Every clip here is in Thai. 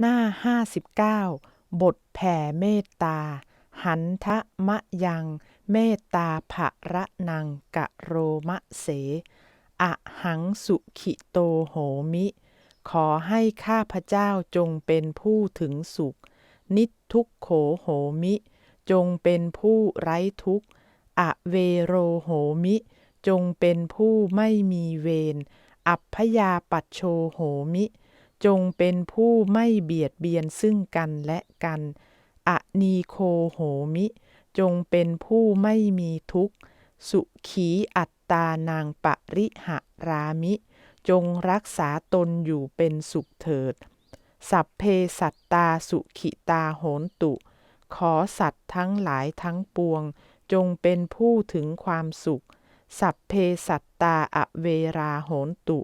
หน้า 59 บทแผ่เมตตา หันทะมะยัง เมตตาภะระนังกะโรมะเสอะหังสุขิโตโหมิ ขอให้ข้าพเจ้าจงเป็นผู้ถึงสุข นิทุกโขโหมิ จงเป็นผู้ไร้ทุกข์อเวโรโหมิ จงเป็นผู้ไม่มีเวร อัพยาปัชโชโหมิ จงเป็นผู้ไม่เบียดเบียนซึ่งกันและกันอนีโคโหมิ จงเป็นผู้ไม่มีทุกข์ สุขีอัตตานางปริหะรามิ จงรักษาตนอยู่เป็นสุขเถิด สัพเพสัตตาสุขิตาโหนตุ ขอสัตว์ทั้งหลายทั้งปวง จงเป็นผู้ถึงความสุข สัพเพสัตตาอเวราโหนตุ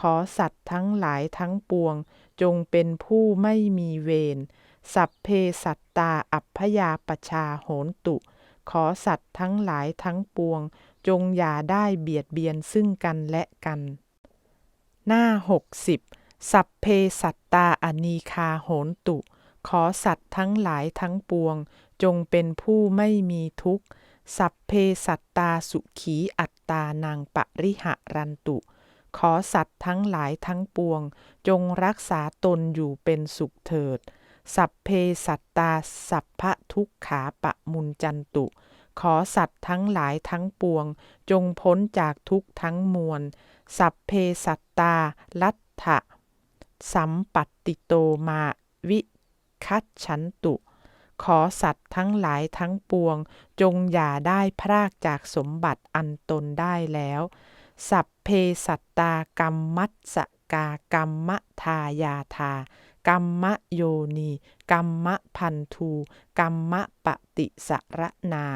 ขอสัตว์ทั้งหลายทั้งปวง จงเป็นผู้ไม่มีเวร สัพเพสัตตาอัพยาปชาโหนตุ ขอสัตว์ทั้งหลายทั้งปวง จงอย่าได้เบียดเบียนซึ่งกันและกัน หน้า60สัพเพสัตตาอนีคาโหนตุ ขอสัตว์ทั้งหลายทั้งปวง จงเป็นผู้ไม่มีทุกข์ สัพเพสัตตาสุขีอัตตานางปริหะรันตุ ขอสัตว์ทั้งหลายทั้งปวง จงรักษาตนอยู่เป็นสุขเถิด สัพเพสัตตาสัพพะทุกขาปะมุนจันตุ ขอสัตว์ทั้งหลายทั้งปวง จงพ้นจากทุกทั้งมวล สัพเพสัตตาลัทธะสัมปัตติโตมาวิคัตฉันตุ ขอสัตว์ทั้งหลายทั้งปวง จงอย่าได้พรากจากสมบัติอันตนได้แล้ว สัพ เพสัตตากรรมัสสกากรรมทายาทากัมมโยนีกัมมพันธูกัมมปฏิสระนา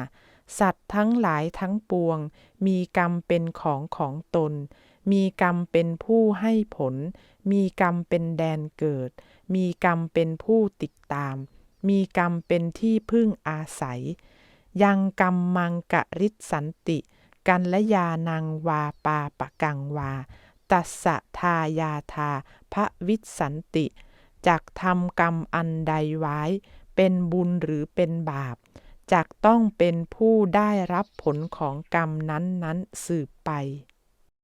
สัตว์ทั้งหลายทั้งปวง มีกรรมเป็นของของตน มีกรรมเป็นผู้ให้ผล มีกรรมเป็นแดนเกิด มีกรรมเป็นผู้ติดตาม มีกรรมเป็นที่พึ่งอาศัย ยังกรรมมังกริสันติ กันละยานังวาปาปะกังวา ตัสสะทายาทาพระวิสันติ จากทำกรรมอันใดไว้ เป็นบุญหรือเป็นบาปจากต้องเป็นผู้ได้รับผลของกรรมนั้นๆสืบไป